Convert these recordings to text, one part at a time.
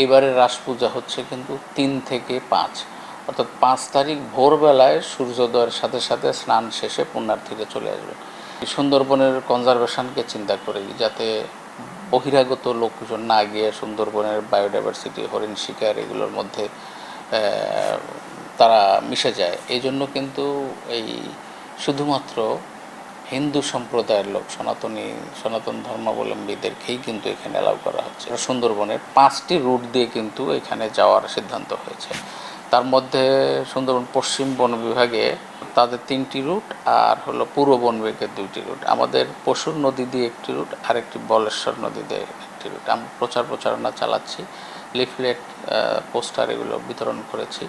এইবারের রাস পূজা হচ্ছে কিন্তু তিন থেকে পাঁচ। অর্থাৎ পাঁচ তারিখ ভোরবেলায় সূর্যোদয়ের সাথে সাথে স্নান শেষে পুণ্যার্থীরা চলে আসবে। সুন্দরবনের কনজারভেশনকে চিন্তা করি, যাতে বহিরাগত লোকজন না গিয়ে সুন্দরবনের বায়োডাইভার্সিটি হরিণ শিকার এগুলোর মধ্যে তারা মিশে যায়। এই জন্য কিন্তু এই শুধুমাত্র হিন্দু সম্প্রদায়ের লোক, সনাতনী, সনাতন ধর্মাবলম্বীদেরকেই কিন্তু এখানে অ্যালাউ করা হচ্ছে। সুন্দরবনের পাঁচটি রুট দিয়ে কিন্তু এখানে যাওয়ার সিদ্ধান্ত হয়েছে। তার মধ্যে সুন্দরবন পশ্চিম বন বিভাগে তাদের তিনটি রুট আর হলো পূর্ব বন বিভাগের দুইটি রুট আমাদের পশুর নদী দিয়ে একটি রুট আর একটি বলেশ্বর নদী দিয়ে একটি রুট আমরা প্রচার প্রচারণা চালাচ্ছি লিফলেট পোস্টার এগুলো বিতরণ করেছি।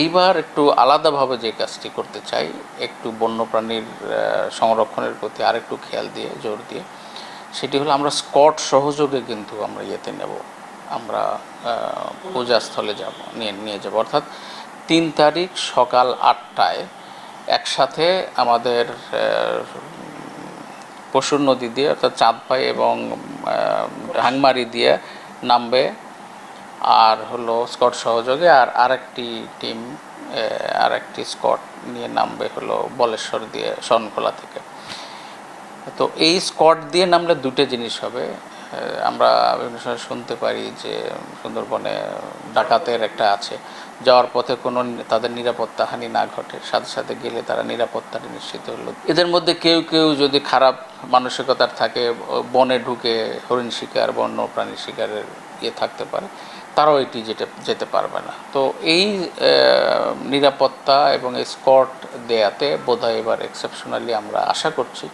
এইবার একটু আলাদাভাবে যে কাজটি করতে চাই, একটু বন্যপ্রাণীর সংরক্ষণের প্রতি আরেকটু খেয়াল দিয়ে, জোর দিয়ে, সেটি হলো আমরা স্কট সহযোগে কিন্তু আমরা ইয়েতে নেব। আমরা পূজাস্থলে যাব, নিয়ে নিয়ে যাব। অর্থাৎ তিন তারিখ সকাল আটটায় একসাথে আমাদের পশুর নদী দিয়ে, অর্থাৎ চাঁদপাই এবং হাংমারি দিয়ে নামবে আর হলো স্কট সহযোগে আর আরেকটি টিম আরেকটি স্কট নিয়ে নামবে হলো বলেশ্বর দিয়ে শরণখোলা থেকে। তো এই স্কট দিয়ে নামলে দুটো জিনিস হবে। আমরা বিভিন্ন সময় শুনতে পারি যে সুন্দরবনে ডাকাতের একটা আছে। যাওয়ার পথে কোনো তাদের নিরাপত্তা হানি না ঘটে। সাথে সাথে গেলে তারা নিরাপত্তাটা নিশ্চিত হলো। এদের মধ্যে কেউ কেউ যদি খারাপ মানসিকতার থাকে বনে ঢুকে হরিণ শিকার, বন্য প্রাণী শিকারের ইয়ে থাকতে পারে। তারাও এটি যেতে যেতে পারবে না। তো এই নিরাপত্তা এবং স্কট দেয়াতে বোধ হয় এবার এক্সেপশনালি আমরা আশা করছি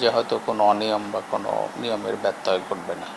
যে হয়তো কোনো অনিয়ম বা কোনো নিয়মের ব্যত্যয় ঘটবে না।